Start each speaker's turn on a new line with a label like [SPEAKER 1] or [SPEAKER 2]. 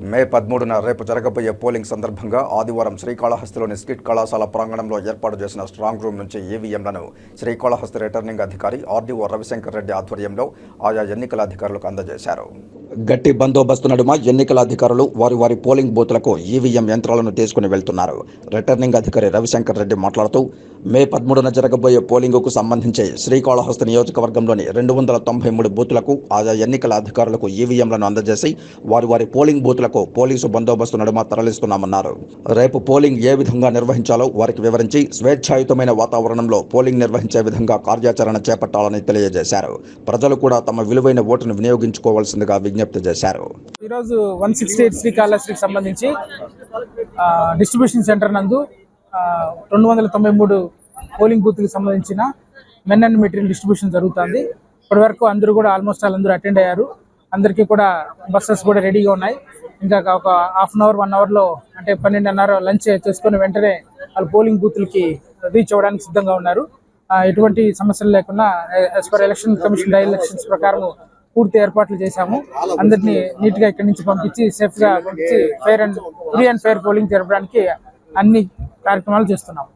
[SPEAKER 1] మే పదమూడున రేపు జరగబోయే పోలింగ్ సందర్భంగా ఆదివారం శ్రీకాళహస్తిలోని స్కిట్ కళాశాల ప్రాంగణంలో ఏర్పాటు చేసిన స్ట్రాంగ్ రూమ్ నుంచి ఈవీఎంలను శ్రీకాళహస్తి రిటర్నింగ్ అధికారి ఆర్డీఓ రవిశంకర్ రెడ్డి ఆధ్వర్యంలో ఆయా ఎన్నికల అధికారులకు అందజేశారు. గట్టి బందోబస్తు నడుమ ఎన్నికల అధికారులు వారి వారి పోలింగ్ బూత్లకు ఈవీఎం యంత్రాలను తీసుకుని వెళ్తున్నారు. రిటర్నింగ్ అధికారి రవిశంకర్ రెడ్డి మాట్లాడుతూ మే పదమూడున జరగబోయే పోలింగుకు సంబంధించి శ్రీకాళహస్తి నియోజకవర్గంలోని రెండు వందల తొంభై మూడు బూతులకు ఆయా ఎన్నికల అధికారులకు ఈవీఎంలను అందజేసి వారి వారి పోలింగ్ బూత్లకు పోలీసు బందోబస్తు నడుమ తరలిస్తున్నామన్నారు. రేపు పోలింగ్ ఏ విధంగా నిర్వహించాలో వారికి వివరించి స్వేచ్ఛాయుతమైన వాతావరణంలో పోలింగ్ నిర్వహించే విధంగా కార్యాచరణ చేపట్టాలని తెలియజేశారు. ప్రజలు కూడా తమ విలువైన ఓటును వినియోగించుకోవాల్సిందిగా విజ్ఞప్తి చేశారు.
[SPEAKER 2] ఈరోజు వన్ సిక్స్టీ ఎయిట్ శ్రీకాళహస్తికి సంబంధించి ఆ, డిస్ట్రిబ్యూషన్ సెంటర్ నందు రెండు వందల తొంభై మూడు పోలింగ్ బూత్కి సంబంధించిన మెన్ అండ్ మెటీరియల్ డిస్ట్రిబ్యూషన్ జరుగుతుంది. ఇప్పటి వరకు అందరూ కూడా ఆల్మోస్ట్ ఆల్ అందరూ అటెండ్ అయ్యారు. అందరికీ కూడా బస్సెస్ కూడా రెడీగా ఉన్నాయి. ఇంకా ఒక హాఫ్ అన్ అవర్ వన్ అవర్లో అంటే పన్నెండున్నర లంచ్ చేసుకొని వెంటనే వాళ్ళు పోలింగ్ బూత్లకి రీచ్ అవ్వడానికి సిద్ధంగా ఉన్నారు. ఎటువంటి సమస్యలు లేకుండా as per election commission the elections ప్రకారం పూర్తి ఏర్పాట్లు చేశాము. అందరినీ నీట్గా ఇక్కడి నుంచి పంపించి సేఫ్గా పంపించి and free and fair polling జరపడానికి అన్ని కార్యక్రమాలు చేస్తున్నాము.